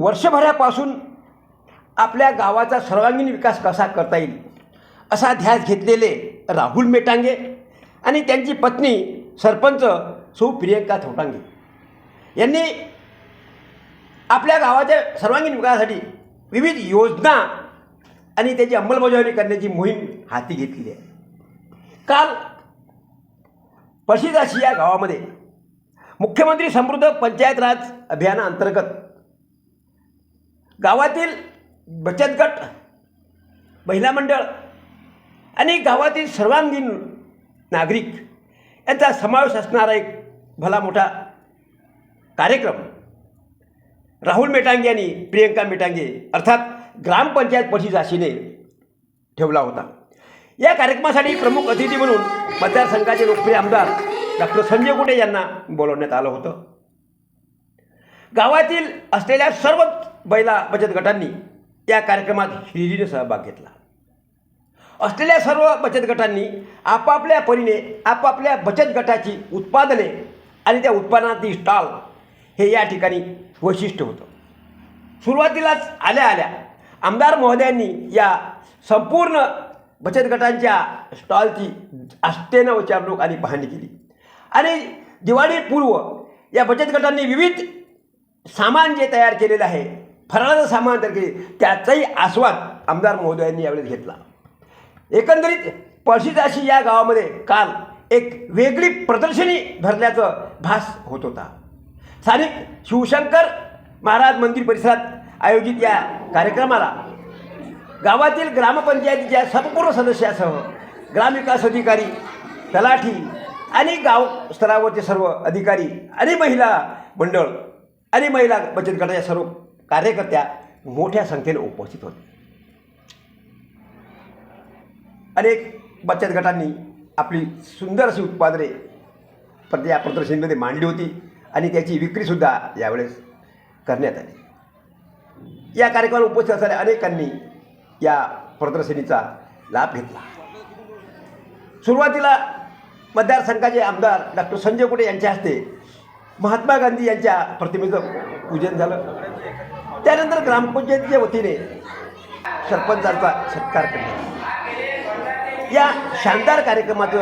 वर्षभरापासून आपल्या गावाचा सर्वांगीण विकास कसा करता येईल असा ध्यास घेतलेले राहुल मेटांगे आणि त्यांची पत्नी सरपंच सौ प्रियंका थोटांगे. यांनी आपल्या गावाच्या सर्वांगीण विकासासाठी विविध योजना आणि त्याची अंमलबजावणी करण्याची मोहीम हाती घेतलेली आहे. काल पशिदाशी या गावामध्ये मुख्यमंत्री समृद्ध पंचायत राज अभियानाअंतर्गत गावातील बचत गट महिला मंडळ आणि गावातील सर्वांगीण नागरिक यांचा समावेश असणारा एक भला मोठा कार्यक्रम. राहुल मेटांगे आणि प्रियंका मेटांगे अर्थात ग्रामपंचायत परिषदाशीने ठेवला होता. या कार्यक्रमासाठी प्रमुख अतिथी म्हणून मतदारसंघाचे लोकप्रिय आमदार डॉक्टर संजय गुटे यांना बोलवण्यात आलं होतं. गावातील असलेल्या सर्व बैला बचत गटांनी या कार्यक्रमात हिरिरीने सहभाग घेतला. असलेल्या सर्व बचत गटांनी आपापल्या परीने आपापल्या बचत गटाची उत्पादने आणि त्या उत्पादनातील स्टॉल हे या ठिकाणी वैशिष्ट्य होतं. सुरुवातीलाच आल्या आल्या आमदार महोदयांनी या संपूर्ण बचत गटांच्या स्टॉलची आस्थेनं विचारणूक आणि पाहणी केली. आणि दिवाळीपूर्व या बचत गटांनी विविध सामान जे तयार केलेलं आहे फराळाचं सामान तयार केले. त्याचाही आस्वाद आमदार महोदयांनी यावेळेस घेतला. एकंदरीत पळशीदाशी या गावामध्ये काल एक वेगळी प्रदर्शनी भरल्याचं भास होत होता. स्थानिक शिवशंकर महाराज मंदिर परिसरात आयोजित या कार्यक्रमाला गावातील ग्रामपंचायतीच्या संपूर्ण सदस्यासह ग्रामविकास अधिकारी तलाठी आणि गाव स्तरावरचे सर्व अधिकारी आणि महिला मंडळ आणि महिला बचत गटाच्या सर्व कार्यकर्त्या मोठ्या संख्येने उपस्थित होते. अनेक बचत गटांनी आपली सुंदर अशी उत्पादने प्रति या प्रदर्शनीमध्ये मांडली होती आणि त्याची विक्रीसुद्धा यावेळेस करण्यात आली. या कार्यक्रमाला उपस्थित असणाऱ्या अनेकांनी या प्रदर्शनीचा लाभ घेतला. सुरुवातीला मतदारसंघाचे आमदार डॉक्टर संजय कुटे यांच्या हस्ते महात्मा गांधी यांच्या प्रतिमेचं पूजन झालं. त्यानंतर ग्रामपंचायतीच्या वतीने सरपंचांचा सत्कार करण्यात या शानदार कार्यक्रमाचं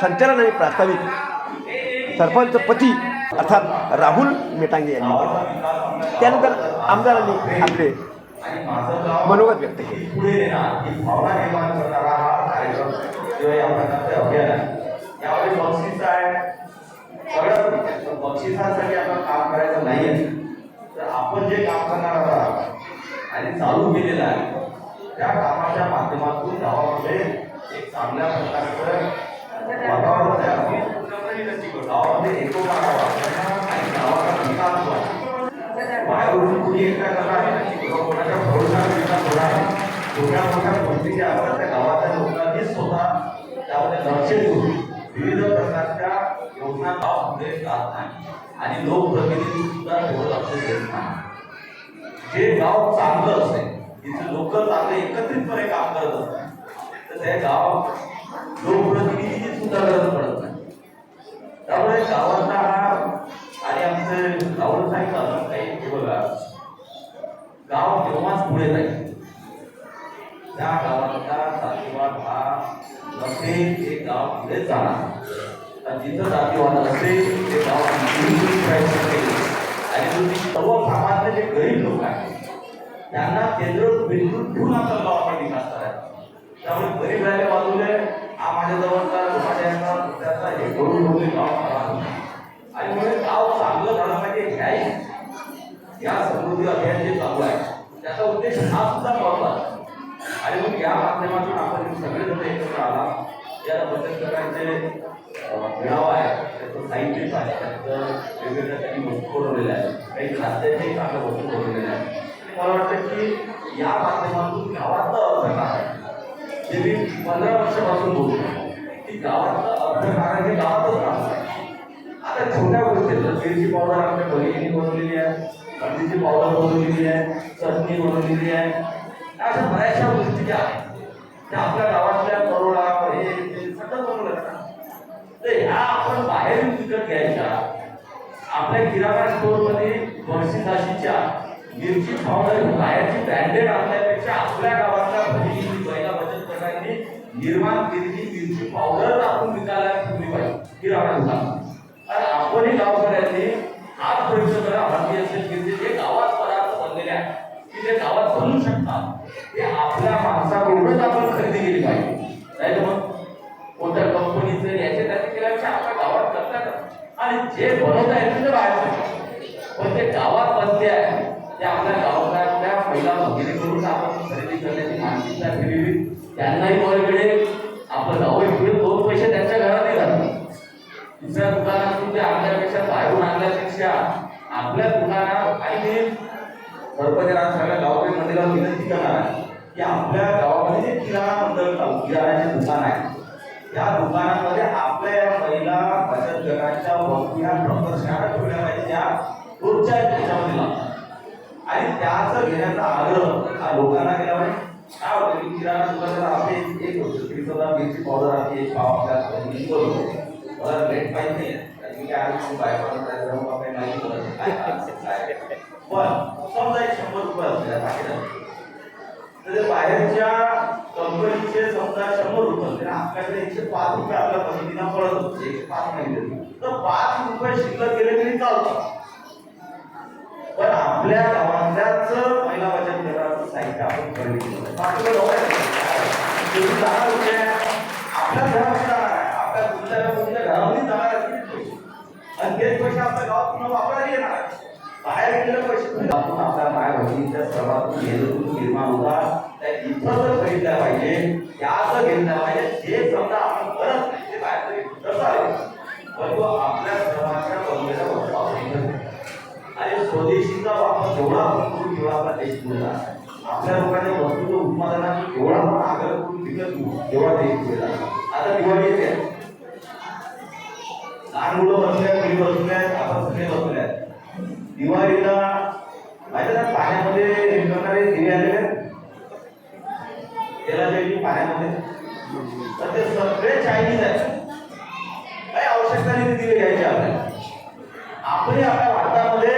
संचालन आणि प्रास्ताविक सरपंच पती अर्थात राहुल मेटांगे यांनी केलं. त्यानंतर आमदारांनी आपले मनोगत व्यक्त केले. पुढे बक्षीस आहे. सगळं ठीक बक्षिसासाठी आपण काम करायचं नाहीये. तर आपण जे काम करणार आहात आणि चालू केलेलं आहे त्या कामाच्या माध्यमातून गावामध्ये एक चांगल्या प्रकारचं वातावरण तयार गावामध्ये एकोपा आणि गावाचा विकास व्हावा बाहेरून कुणी एकटा करणार किंवा कोणाच्या भरोशावर विकास होणार मोठ्या गोष्टीच्या असतात त्या गावाच्या लोकांनी स्वतः त्यामध्ये लक्ष देऊन विविध प्रकारच्या गाव अपडेट जात नाही. आणि लोकप्रतिनिधी सुद्धा तेवढं लक्ष देत नाही. जे गाव चांगलं असेल तिथे लोक चांगले एकत्रितपणे काम करत असतात. तर ते गाव लोकप्रतिनिधीची सुद्धा गरज पडत नाही. त्यामुळे गावाचा हा आणि आमचे गावाला सांगितलं काही हे बघा. गाव तेव्हाच पुढे जाईल? त्या गावाचा जातीवाद हा नसेल ते म्हणजे गाव पुढे जाणार. जिथं जातीवाद असते ते गाव प्रयत्न केले आणि तुम्ही सर्वसामान्य जे गरीब लोक आहेत त्यांना केंद्र बिंदू ठेवून आपल्या गावाकडे विकास करायचा त्यामुळे गरीब राहिले बाजूने हा माझ्या जवळचा माझ्या त्याचा हे करून होते गाव आणि म्हणून गाव चांगलं झालं पाहिजे ह्याही या समृद्धी अभियान जे चालू आहे त्याचा उद्देश हा सुद्धा महत्त्वाचा आणि मग या माध्यमातून आपण सगळे जण एकत्र आला. या बचत गटांचे मेळावा आहे. त्याचं साहित्य आहे. त्याचं वेगवेगळ्या काही वस्तू बनवलेल्या आहेत. काही खाद्याचे चांगल्या वस्तू बनवलेल्या आहेत. मला वाटतं की या माध्यमातून गावातला अर्थ काय जे मी पंधरा वर्षापासून बोलतो की गावातला अर्थ कारण हे गावातच राहतं आता छोट्या गोष्टी आहेत. मिरची पावडर आपल्या बहिणीने बनवलेली आहे हळदीची पावडर बनवलेली आहे चटणी बनवलेली आहे. अशा बऱ्याचशा गोष्टी ज्या आहेत त्या आपल्या गावातल्या करोडा हे सगळं बनवलं तर ह्या आपण बाहेरून विकत घ्यायच्या. आपल्या किराणा स्टोअरमध्ये बक्षिसाशीच्या मिरची पावडर बाहेरची ब्रँडेड आपल्यापेक्षा आपल्या गावातल्या भगिनी महिला बचत गटांनी निर्माण केलेली मिरची पावडर आपण विकायला ठेवली पाहिजे किराणा दुकानात आणि आपणही गावकऱ्यांनी हात प्रयत्न करा भारतीय शेतकरी जे गावात पदार्थ बनलेले आहेत की जे गावात बनवू शकतात ते आपल्या माणसाकडूनच आपण खरेदी केली पाहिजे नाही तर मग कोणत्या कंपनीचं याचे त्याचे केल्यापेक्षा आपल्या गावात करतात आणि जे बनवत आहे तिथे बाहेर पण ते गावात बनते आहे ते आपल्या गावातल्या महिला भगिनीकडून आपण खरेदी करण्याची मानसिकता ठेवली. त्यांनाही बरं मिळेल. आपलं गाव इकडे दोन पैसे त्यांच्या घरातही जातात दुसऱ्या दुकानातून ते आपल्यापेक्षा बाहेरून आणल्यापेक्षा आपल्या दुकानात आणि मी सरपंचांना सगळ्या गावकरी मंदिराला विनंती करणार आहे की आपल्या गावामध्ये जे किराणा मंडळ किराणाचे दुकान आहे या दुकानामध्ये आपल्या या महिला बचत गटाच्या वस्तू ह्या प्रदर्शनाला ठेवल्या पाहिजे त्या रोजच्या याच्यामध्ये लागतात आणि त्याचं घेण्याचा आग्रह हा लोकांना केला पाहिजे. काय होतं की किराणा दुकानात आपले एक गोष्ट की समजा मिरची पावडर आली एक पाव आपल्याला मला रेट माहीत नाही मी बायकोला जायचं मग आपल्याला माहिती पडत पण समजा एक शंभर रुपये असल्या तर बाहेरच्या कंपनीचे समजा शंभर रुपये आपल्याकडे एकशे पाच रुपये आपल्या पद्धतीनं पडत होते. एकशे पाच महिने. तर पाच रुपये शिल्लक गेले तरी चालतं. पण आपल्या गावातल्याच महिला बचत गटाचं साहित्य आपण खरेदी केलं. बाकीचं दहा रुपये आपल्या घरात जाणार आहे. आपल्या तुमच्या तुमच्या घरामध्ये जाणार आहे. आणि तेच पैसे आपल्या गावात पुन्हा वापरायला येणार आहे. बाहेर गेलेले पैसे आपण आपल्या माय बहिणीच्या सर्वातून गेलो निर्माण होता. त्या इथं जर खरीदल्या पाहिजे त्या घेतल्या पाहिजे जे समजा आपण करत नाही ते बाहेर तरी कसं आहे. पण आपल्या सर्वांच्या बनलेल्या वस्तू आणि स्वदेशीचा वापर जेवढा आपण करून तेवढा आपला देश पुढे आपल्या लोकांच्या वस्तूचं उत्पादनाची जेवढा आपण आग्रह करून विकत तेवढा देश पुढे आता दिवाळी येते. लहान मुलं बसल्या मुली बसल्या आपण सगळे बसल्या. दिवाळीला माहिती ना पाण्यामध्ये हे करणारे दिवे आलेले आहेत पाण्यामध्ये. तर ते सगळे चायनीज आहे काही आवश्यकता नाही दिवे घ्यायचे आपल्याला. आपणही आपल्या भारतामध्ये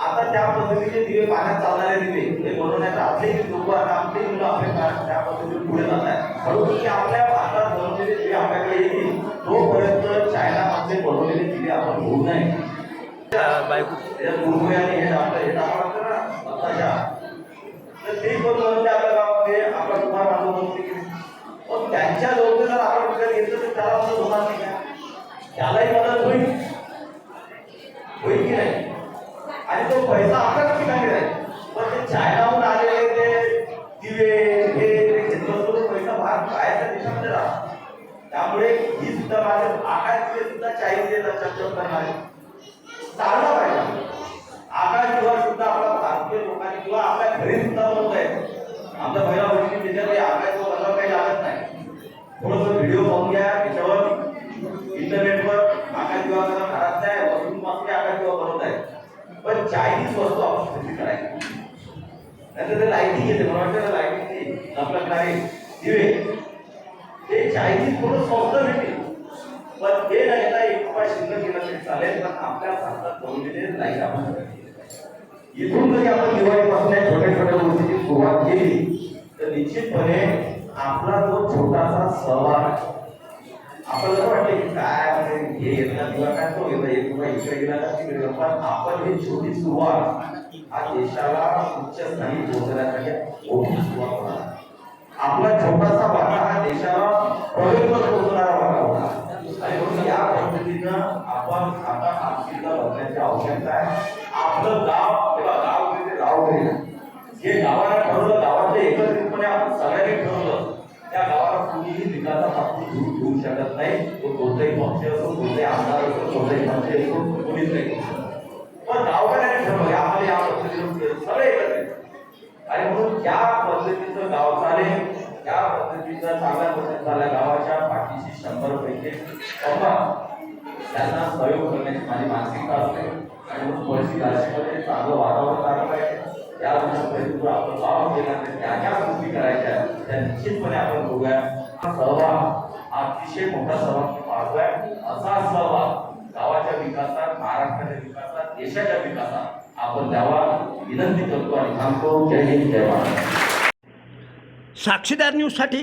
आता त्या पद्धतीचे दिवे पाण्यात चालणारे दिवे हे बनवण्यात आपले लोक आता आपले मुलं आपले त्या- त्या पद्धतीने पुढे जात आहेत. म्हणून की आपल्या भारतात बनवलेले दिवे आपल्याकडे येतील. तोपर्यंत चायनामध्ये बनवलेले दिवे आपण घेऊ नये. ते पण बनवते आपल्या गावामध्ये आपला तुम्हाला बांधव पण त्यांच्या लोक जर आपण विकत घेतलं तर त्याला मदत होणार नाही का त्यालाही मदत होईल होईल की नाही आणि तो पैसा आपण ठिकाणी राहील पण ते चायनाहून आलेले ते दिवे हे ते घेतलं असतं तो पैसा बाहेर बाहेरच्या देशामध्ये राहतो त्यामुळे ही सुद्धा माझ्या आकाश दिवे सुद्धा चायनीज येतात चर्चा करणारे चालला पाहिजे आकाश दिवा सुद्धा आपला भारतीय लोकांनी किंवा घरी सुद्धा बनवत आहे. आमच्या महिला भगिनी त्याच्यामध्ये आकाश दिवा बनवायला काही लागत नाही. थोडंसं व्हिडिओ पाहून घ्या त्याच्यावर इंटरनेटवर आकाश दिवा करा घरात आहे वस्तू पासून आकाश दिवा बनवत आहे. पण चायनीज वस्तू आपण खरेदी करायची. नाहीतर ते लाईटिंग येते मला वाटतं लाईटिंग आपलं काय? दिवे. ते चायनीज थोडं स्वस्त भेटेल. पण ते नाही ना एक रुपया शिल्लक केला तरी चालेल पण आपल्या भारतात बनवलेले लाइट आपण इथून जरी आपण दिवाळीपासून छोट्या छोट्या गोष्टीची सुरुवात केली तर निश्चितपणे आपला जो छोटासा सहभाग आपल्याला असं वाटतं की काय म्हणजे हे येतला किंवा काय तो येतो एक रुपया इकडे गेला का तिकडे गेला पण आपण ही छोटी सुरुवात हा देशाला उच्च स्थानी पोहोचण्यासाठी मोठी सुरुवात होणार आपला छोटासा वाटा हा देशाला प्रगतीवर पोहोचणारा वाटा होता या पद्धतीनं आपण आता नाशिकला बघण्याची आवश्यकता आहे. आपलं गाव किंवा गाव म्हणजे गाव होईल जे गावाला ठरवलं गावातले एकत्रितपणे आपण सगळ्यांनी ठरवलं त्या गावाला कुणीही विकासापासून दूर घेऊ शकत नाही. तो कोणताही पक्ष असो कोणताही आमदार असो कोणताही मंत्री असो कोणीच नाही पण गावकऱ्यांनी ठरवलं आम्हाला या पद्धतीनं सगळे एकत्रित. आणि म्हणून त्या पद्धतीचं गाव चालेल त्या पद्धतीचं चांगल्या पद्धतीचा गावाच्या पाठीशी शंभर पैकी त्यांना सहयोग करण्याची माझी मानसिकता असते. आणि म्हणून पळशी राशीमध्ये चांगलं वातावरण झालं पाहिजे या पद्धतीवर आपण गाव केला तर त्या ज्या गोष्टी करायच्या त्या निश्चितपणे आपण बघूया. हा सहभाग अतिशय मोठा सहभाग पाहतोय असा सहभाग गावाच्या विकासात महाराष्ट्राच्या विकासात देशाच्या विकासात आपण द्यावा. विनंती करतो आणि थांबतो. जय हिंद जय महाराष्ट्र. साक्षीदार न्यूजसाठी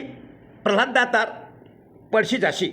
प्रल्हाद दातार पळशी झाशी.